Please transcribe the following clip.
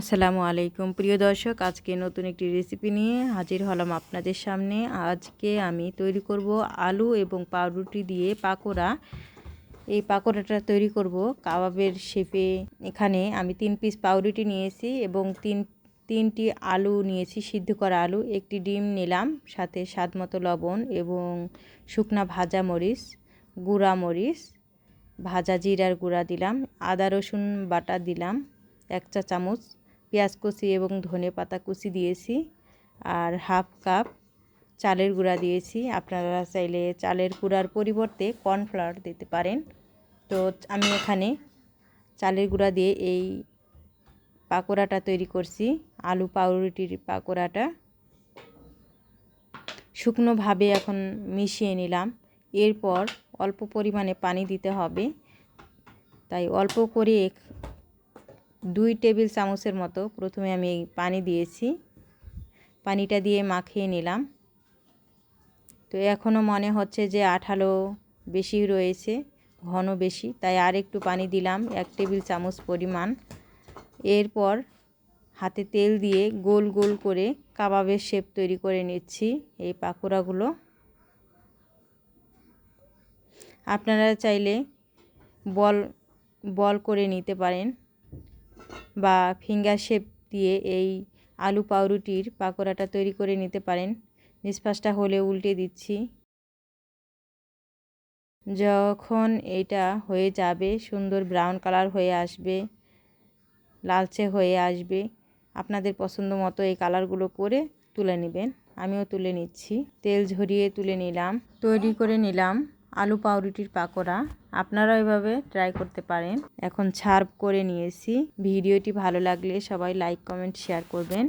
আসসালামু আলাইকুম। প্রিয় দর্শক, আজকে নতুন একটি রেসিপি নিয়ে হাজির হলাম আপনাদের সামনে। আজকে আমি তৈরি করব আলু এবং পাউরুটি দিয়ে পাকোড়া। এই পাকোড়াটা তৈরি করব কাবাবের শেপে এখানে আমি তিন পিস পাউরুটি নিয়েছি এবং তিন, তিনটি আলু নিয়েছি, সিদ্ধ করা আলু। একটি ডিম নিলাম, সাথে স্বাদ মতো লবণ এবং শুকনা ভাজা মরিচ, গুঁড়া মরিচ, ভাজা জিরার গুঁড়া দিলাম, আদা রসুন বাটা দিলাম, এক চা চামচ পেঁয়াজ কুচি এবং ধনে পাতা কুচি দিয়েছি আর হাফ কাপ চালের গুঁড়া দিয়েছি। আপনারা চাইলে চালের গুঁড়ার পরিবর্তে কর্নফ্লাওয়ার দিতে পারেন। তো আমি এখানে চালের গুঁড়া দিয়ে এই পাকোড়াটা তৈরি করছি, আলু পাউরুটির পাকোড়াটা। শুকনোভাবে এখন মিশিয়ে নিলাম। এরপর অল্প পরিমাণে পানি দিতে হবে। তাই অল্প করে দুই টেবিল চামচের মতো প্রথমে আমি পানি দিয়েছি। পানিটা দিয়ে মাখিয়ে নিলাম। তো এখনও মনে হচ্ছে যে আঠালো বেশি রয়েছে, ঘন বেশি, তাই আর একটু পানি দিলাম, এক টেবিল চামচ পরিমাণ। এরপর হাতে তেল দিয়ে গোল গোল করে কাবাবের শেপ তৈরি করে নিচ্ছি এই পাকোড়াগুলো। আপনারা চাইলে বল বল করে নিতে পারেন। বা ফিঙ্গার শেপ দিয়ে এই আলু পাউরুটির পাকোড়াটা তৈরি করে নিতে পারেন। নিষ্পাসটা হলে উল্টে দিচ্ছি। যখন এটা হয়ে যাবে, সুন্দর ব্রাউন কালার হয়ে আসবে, লালচে হয়ে আসবে, আপনাদের পছন্দ মতো এই কালারগুলো করে তুলে নেবেন। আমিও তুলে নিচ্ছি। তেল ঝরিয়ে তুলে নিলাম। তৈরি করে নিলাম। আলু পাউরুটির পাকোড়া। আপনারা এভাবে ট্রাই করতে পারেন। এখন ছার্ভ করে নিয়েছি। ভিডিওটি ভালো লাগলে সবাই লাইক কমেন্ট শেয়ার করবেন।